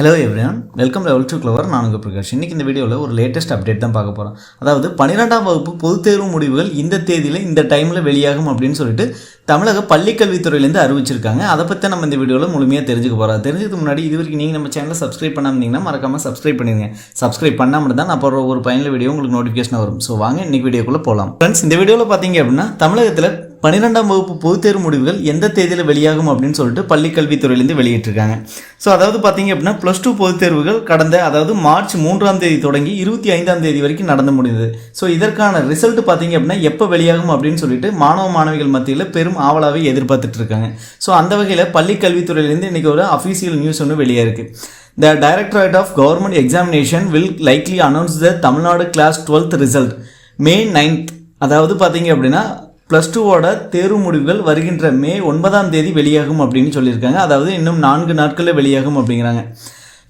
Hello everyone welcome level two clever நான் உங்கள் பிரகாஷ். இன்றைக்கி இந்த வீடியோவில் ஒரு லேட்டஸ்ட் அப்டேட் தான் பார்க்க போகிறோம் அதாவது பன்னிரெண்டாம் வகுப்பு பொதுத் தேர்வு முடிவுகள் இந்த தேதியில் இந்த டைமில் வெளியாகும் அப்படின்னு சொல்லிட்டு தமிழக பள்ளிக்கல்வித்துறையிலேருந்து அறிவிச்சிருக்காங்க. அதை பற்றி நம்ம இந்த வீடியோவில் முழுமையாக தெரிஞ்சுக்க போகிறோம் தெரிஞ்சதுக்கு முன்னாடி இது வரைக்கும் நீங்கள் நம்ம சேனலை சப்ஸ்கிரைப் பண்ணாமந்தீங்கன்னா மறக்காமல் சப்ஸ்கிரைப் பண்ணிடுங்க. சப்ஸ்கிரைப் பண்ணாமல் தான் நான் போகிற ஒரு பயனில் வீடியோ உங்களுக்கு நோட்டிஃபிகேஷன் வரும். ஸோ வாங்க இன்றைக்கி வீடியோக்குள்ளே போகலாம் ஃப்ரெண்ட்ஸ் இந்த வீடியோவில் பார்த்தீங்க அப்படின்னா தமிழகத்தில் பன்னிரெண்டாம் வகுப்பு பொதுத் தேர்வு முடிவுகள் எந்த தேதியில் வெளியாகும் அப்படின்னு சொல்லிட்டு பள்ளிக்கல்வித்துறையிலேருந்து வெளியிட்டிருக்காங்க. ஸோ அதாவது பார்த்தீங்க அப்படின்னா ப்ளஸ் டூ பொதுத் தேர்வுகள் கடந்த அதாவது மார்ச் மூன்றாம் தேதி தொடங்கி இருபத்தி ஐந்தாம் தேதி வரைக்கும் நடந்து முடிந்தது. ஸோ இதற்கான ரிசல்ட் பார்த்தீங்க அப்படின்னா எப்போ வெளியாகும் அப்படின்னு சொல்லிட்டு மாணவ மாணவிகள் மத்தியில் பெரும் ஆவலாவை எதிர்பார்த்துட்டு இருக்காங்க ஸோ அந்த வகையில் பள்ளிக்கல்வித்துறையிலேருந்து இன்றைக்கி ஒரு அஃபீஷியல் நியூஸ் ஒன்று வெளியே இருக்குது the directorate of government examination will likely announce the Tamil Nadu class twelfth result May ninth அதாவது பார்த்தீங்க அப்படின்னா ப்ளஸ் டூவோட தேர்வு முடிவுகள் வருகின்ற மே ஒன்பதாம் தேதி வெளியாகும் அப்படின்னு சொல்லியிருக்காங்க. அதாவது இன்னும் நான்கு நாட்களில் வெளியாகும் அப்படிங்கிறாங்க.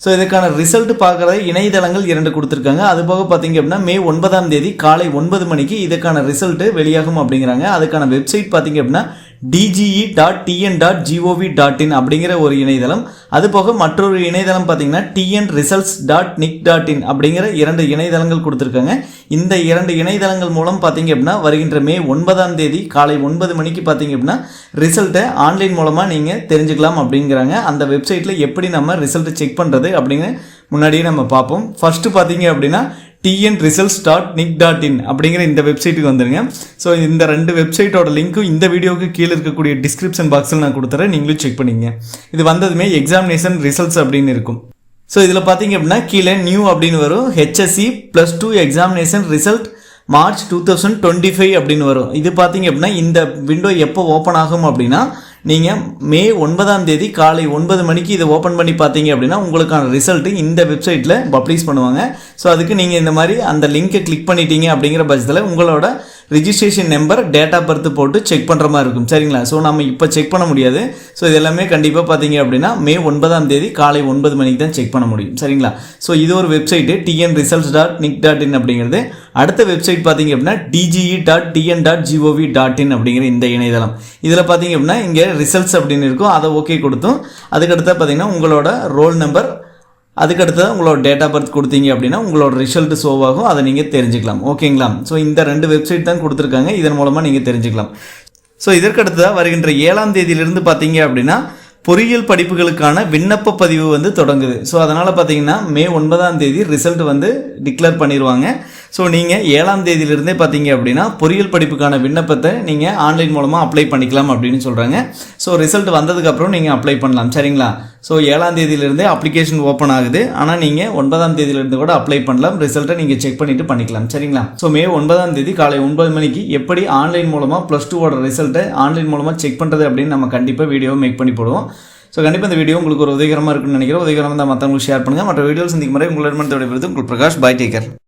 ஸோ இதுக்கான ரிசல்ட் பார்க்குற இணையதளங்கள் இரண்டு கொடுத்துருக்காங்க. அது போக பார்த்தீங்க அப்படின்னா மே ஒன்பதாம் தேதி காலை ஒன்பது மணிக்கு இதுக்கான ரிசல்ட்டு வெளியாகும் அப்படிங்கிறாங்க. அதுக்கான வெப்சைட் பார்த்தீங்க அப்படின்னா DGE dot TN dot GOV dot in அப்படிங்கிற ஒரு இணையதளம். அது போக மற்றொரு இணையதளம் பார்த்தீங்கன்னா TN results dot NIC dot in அப்படிங்கிற இரண்டு இணையதளங்கள் கொடுத்துருக்காங்க. இந்த இரண்டு இணையதளங்கள் மூலம் பார்த்தீங்க அப்படின்னா வருகின்ற மே ஒன்பதாம் தேதி காலை ஒன்பது மணிக்கு பார்த்தீங்க அப்படின்னா ரிசல்ட்டை ஆன்லைன் மூலமாக நீங்கள் தெரிஞ்சுக்கலாம் அப்படிங்கிறாங்க. அந்த வெப்சைட்டில் எப்படி நம்ம ரிசல்ட்டை செக் பண்ணுறது அப்படின்னு முன்னாடியே நம்ம பார்ப்போம். ஃபஸ்ட்டு பார்த்தீங்க அப்படின்னா TN results dot NIC dot in அப்படிங்கிற இந்த வெப்சைட்டுக்கு வந்துடுங்க ஸோ இந்த ரெண்டு வெப்சைட்டோட லிங்க்கும் இந்த வீடியோவுக்கு கீழே இருக்கக்கூடிய டிஸ்கிரிப்ஷன் பாக்ஸில் நான் கொடுத்துறேன். நீங்களும் செக் பண்ணிங்க. இது வந்ததுமே எக்ஸாமினேஷன் ரிசல்ட்ஸ் அப்படின்னு இருக்கும். ஸோ இதில் பார்த்தீங்க அப்படின்னா கீழே நியூ அப்படின்னு வரும். HSC plus two examination result March two thousand twenty five அப்படின்னு வரும். இது பார்த்தீங்க அப்படின்னா இந்த விண்டோ எப்போ ஓப்பன் ஆகும் அப்படின்னா நீங்கள் மே ஒன்பதாம் தேதி காலை ஒன்பது மணிக்கு இதை ஓப்பன் பண்ணி பார்த்தீங்க அப்படின்னா உங்களுக்கான ரிசல்ட்டு இந்த வெப்சைட்டில் பப்ளிஷ் பண்ணுவாங்க. ஸோ அதுக்கு நீங்கள் இந்த மாதிரி அந்த லிங்க்கை கிளிக் பண்ணிட்டீங்க அப்படிங்கிற பட்சத்தில் உங்களோட registration number date of birth போட்டு செக் பண்ணுற மாதிரி இருக்கும். சரிங்களா? ஸோ நம்ம இப்போ செக் பண்ண முடியாது. ஸோ இது எல்லாமே கண்டிப்பாக பார்த்தீங்க அப்படின்னா மே ஒன்பதாம் தேதி காலை ஒன்பது மணிக்கு தான் செக் பண்ண முடியும். சரிங்களா? ஸோ இது ஒரு website TN results dot NIC dot in அப்படிங்கிறது. அடுத்த வெப்சைட் பார்த்தீங்க அப்படின்னா DGE dot TN dot GOV dot in அப்படிங்கிற இந்த இணையதளம். இதில் பார்த்தீங்க அப்படின்னா இங்கே ரிசல்ட்ஸ் அப்படின்னு இருக்கும். அதை ஓகே கொடுத்தும். அதுக்கடுத்து பார்த்தீங்கன்னா உங்களோட ரோல் நம்பர் அதுக்கடுத்து உங்களோட டேட் ஆஃப் பர்த் கொடுத்தீங்க அப்படின்னா உங்களோட ரிசல்ட் ஷோவாகும் அதை நீங்கள் தெரிஞ்சுக்கலாம். ஓகேங்களா ஸோ இந்த ரெண்டு வெப்சைட் தான் கொடுத்துருக்காங்க. இதன் மூலமாக நீங்கள் தெரிஞ்சுக்கலாம். ஸோ இதற்கடுத்ததாக வருகின்ற ஏழாம் தேதியிலிருந்து பார்த்தீங்க அப்படின்னா பொறியியல் படிப்புகளுக்கான விண்ணப்ப பதிவு வந்து தொடங்குது. ஸோ அதனால் பார்த்தீங்கன்னா மே ஒன்பதாம் தேதி ரிசல்ட் வந்து டிக்ளேர் பண்ணிடுவாங்க ஸோ நீங்கள் ஏழாம் தேதியிலிருந்தே பார்த்தீங்க அப்படின்னா பொறியியல் படிப்புக்கான விண்ணப்பத்தை நீங்கள் ஆன்லைன் மூலமாக அப்ளை பண்ணிக்கலாம் அப்படின்னு சொல்கிறாங்க ஸோ ரிசல்ட் வந்ததுக்கப்புறம் நீங்கள் அப்ளை பண்ணலாம். சரிங்களா? ஸோ ஏழாம் தேதியிலேருந்தே அப்ளிகேஷன் ஓப்பன் ஆகுது. ஆனால் நீங்கள் ஒன்பதாம் தேதியிலேருந்து கூட அப்ளை பண்ணலாம். ரிசல்ட்டை நீங்கள் செக் பண்ணிவிட்டு பண்ணிக்கலாம். சரிங்களா? ஸோ மே ஒன்பதாம் தேதி காலை ஒன்பது மணிக்கு எப்படி ஆன்லைன் மூலமாக ப்ளஸ் டூவோட ரிசல்ட்டை ஆன்லைன் மூலமாக செக் பண்ணுறது அப்படின்னு நம்ம கண்டிப்பாக வீடியோ மேக் பண்ணி போடுவோம். ஸோ கண்டிப்பாக இந்த வீடியோ உங்களுக்கு ஒரு உதவிகரமாக இருக்குன்னு நினைக்கிறேன். உதவிகரமாக தான் மற்றவங்களுக்கு ஷேர் பண்ணுங்கள் மற்ற வீடியோஸ் சந்திக்கும் முறை உங்களிடமிருந்து விடைபெறுவது உங்கள் பிரகாஷ். பாய் டேக்கர்